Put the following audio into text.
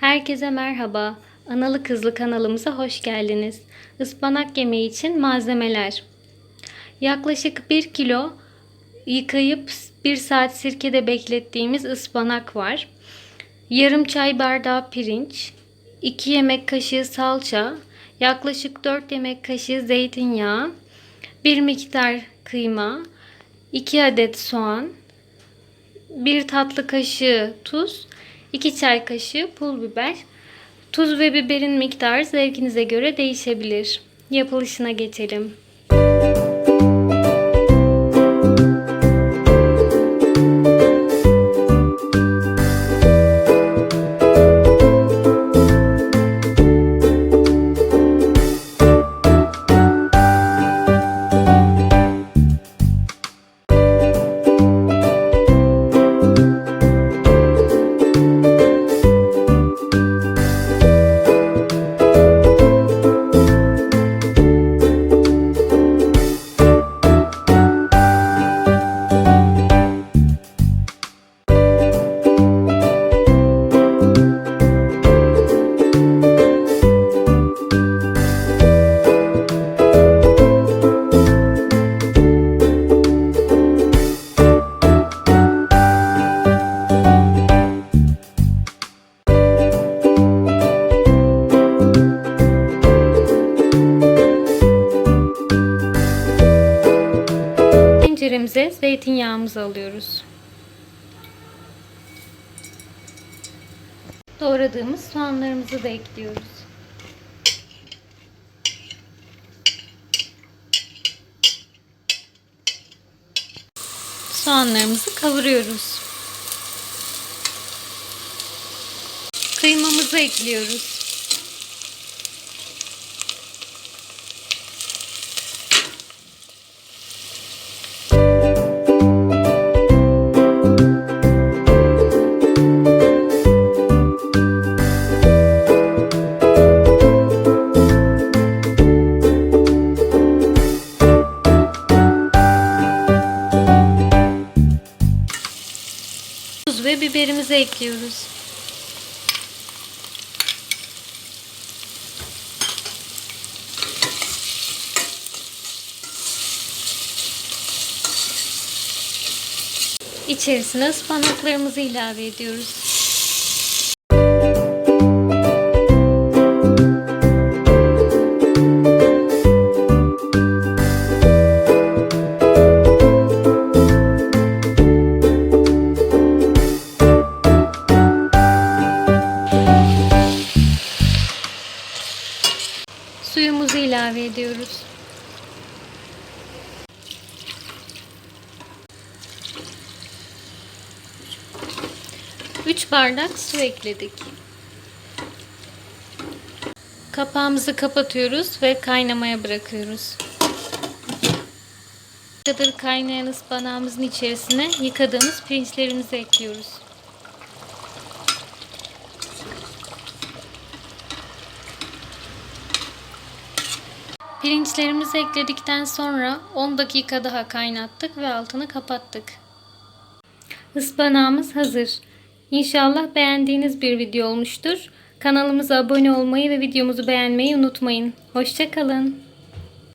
Herkese merhaba. Analı Kızlı kanalımıza hoş geldiniz. Ispanak yemeği için malzemeler. Yaklaşık 1 kilo yıkayıp 1 saat sirkede beklettiğimiz ıspanak var. Yarım çay bardağı pirinç, 2 yemek kaşığı salça, yaklaşık 4 yemek kaşığı zeytinyağı, 1 miktar kıyma, 2 adet soğan, 1 tatlı kaşığı tuz, 2 çay kaşığı pul biber. Tuz ve biberin miktarı zevkinize göre değişebilir. Yapılışına geçelim. Tenceremize zeytinyağımızı alıyoruz. Doğradığımız soğanlarımızı da ekliyoruz. Soğanlarımızı kavuruyoruz. Kıymamızı ekliyoruz. Ve biberimizi ekliyoruz. İçerisine ıspanaklarımızı ilave ediyoruz. Suyumuzu ilave ediyoruz. Üç bardak su ekledik. Kapağımızı kapatıyoruz ve kaynamaya bırakıyoruz. Kadır kaynayan ıspanağımızın içerisine yıkadığımız pirinçlerimizi ekliyoruz. Pirinçlerimizi ekledikten sonra 10 dakika daha kaynattık ve altını kapattık. Ispanağımız hazır. İnşallah beğendiğiniz bir video olmuştur. Kanalımıza abone olmayı ve videomuzu beğenmeyi unutmayın. Hoşçakalın.